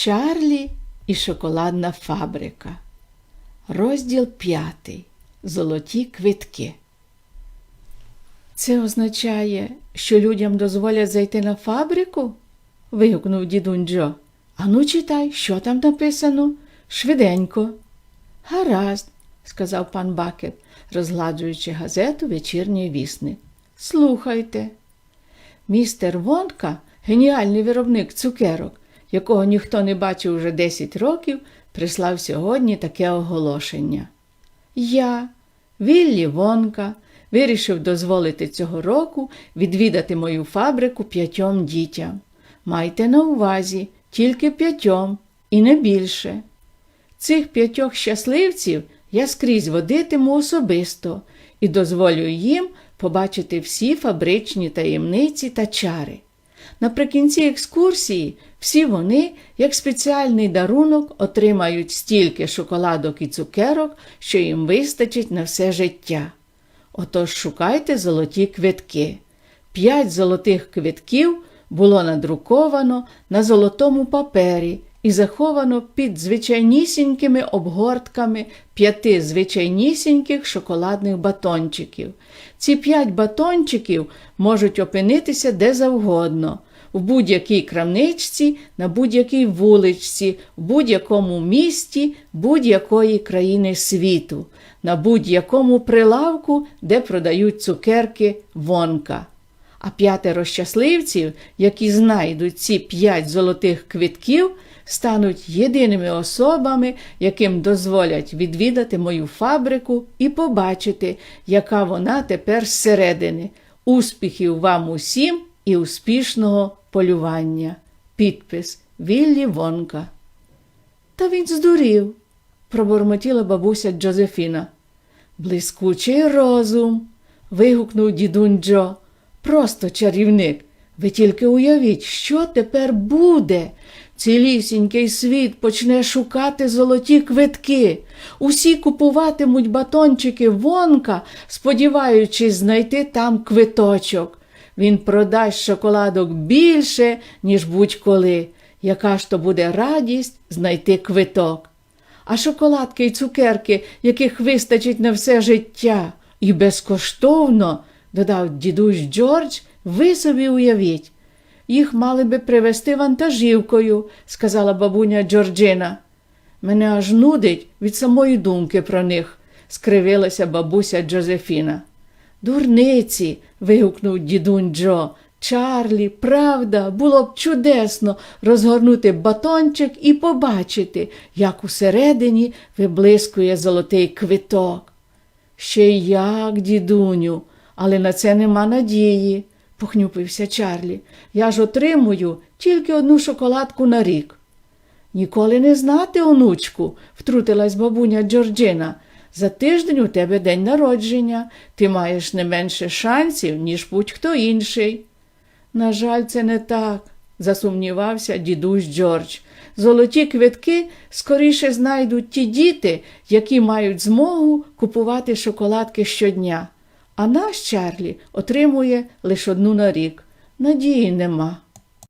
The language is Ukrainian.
Чарлі і шоколадна фабрика. Розділ п'ятий. Золоті квитки. Це означає, що людям дозволять зайти на фабрику? вигукнув дідунь Джо. Ану, читай, що там написано? Швиденько. Гаразд, сказав пан Бакет, розгладжуючи газету вечірній вісник. Слухайте. Містер Вонка, геніальний виробник цукерок, якого ніхто не бачив уже 10 років, прислав сьогодні таке оголошення. Я, Віллі Вонка, вирішив дозволити цього року відвідати мою фабрику п'ятьом дітям. Майте на увазі тільки п'ятьом і не більше. Цих п'ятьох щасливців я скрізь водитиму особисто і дозволю їм побачити всі фабричні таємниці та чари. Наприкінці екскурсії всі вони, як спеціальний дарунок, отримають стільки шоколадок і цукерок, що їм вистачить на все життя. Отож шукайте золоті квитки. П'ять золотих квитків було надруковано на золотому папері і заховано під звичайнісінькими обгортками п'яти звичайнісіньких шоколадних батончиків. Ці п'ять батончиків можуть опинитися де завгодно. В будь-якій крамничці, на будь-якій вуличці, в будь-якому місті будь-якої країни світу, на будь-якому прилавку, де продають цукерки вонка. А п'ятеро щасливців, які знайдуть ці п'ять золотих квитків, стануть єдиними особами, яким дозволять відвідати мою фабрику і побачити, яка вона тепер зсередини. Успіхів вам усім і успішного полювання. Підпис Віллі Вонка. Та він здурів, пробормотіла бабуся Джозефіна. Блискучий розум. вигукнув дідунь Джо. Просто чарівник. Ви тільки уявіть, що тепер буде. Цілісінький світ почне шукати золоті квитки. Усі купуватимуть батончики вонка, сподіваючись знайти там квиточок. Він продасть шоколадок більше, ніж будь-коли. Яка ж то буде радість знайти квиток. А шоколадки й цукерки, яких вистачить на все життя, і безкоштовно, додав дідусь Джордж, ви собі уявіть. Їх мали би привезти вантажівкою, сказала бабуня Джорджина. Мене аж нудить від самої думки про них, скривилася бабуся Джозефіна. Дурниці. вигукнув дідунь Джо. Чарлі, правда, було б чудесно розгорнути батончик і побачити, як усередині виблискує золотий квиток. Ще як, дідуню, але на це нема надії, похнюпився Чарлі. Я ж отримую тільки одну шоколадку на рік. Ніколи не знати, онучку, втрутилась бабуня Джорджина. За тиждень у тебе день народження, ти маєш не менше шансів, ніж будь-хто інший. На жаль, це не так, засумнівався дідусь Джордж. Золоті квитки скоріше знайдуть ті діти, які мають змогу купувати шоколадки щодня. А наш Чарлі отримує лише одну на рік. Надії нема.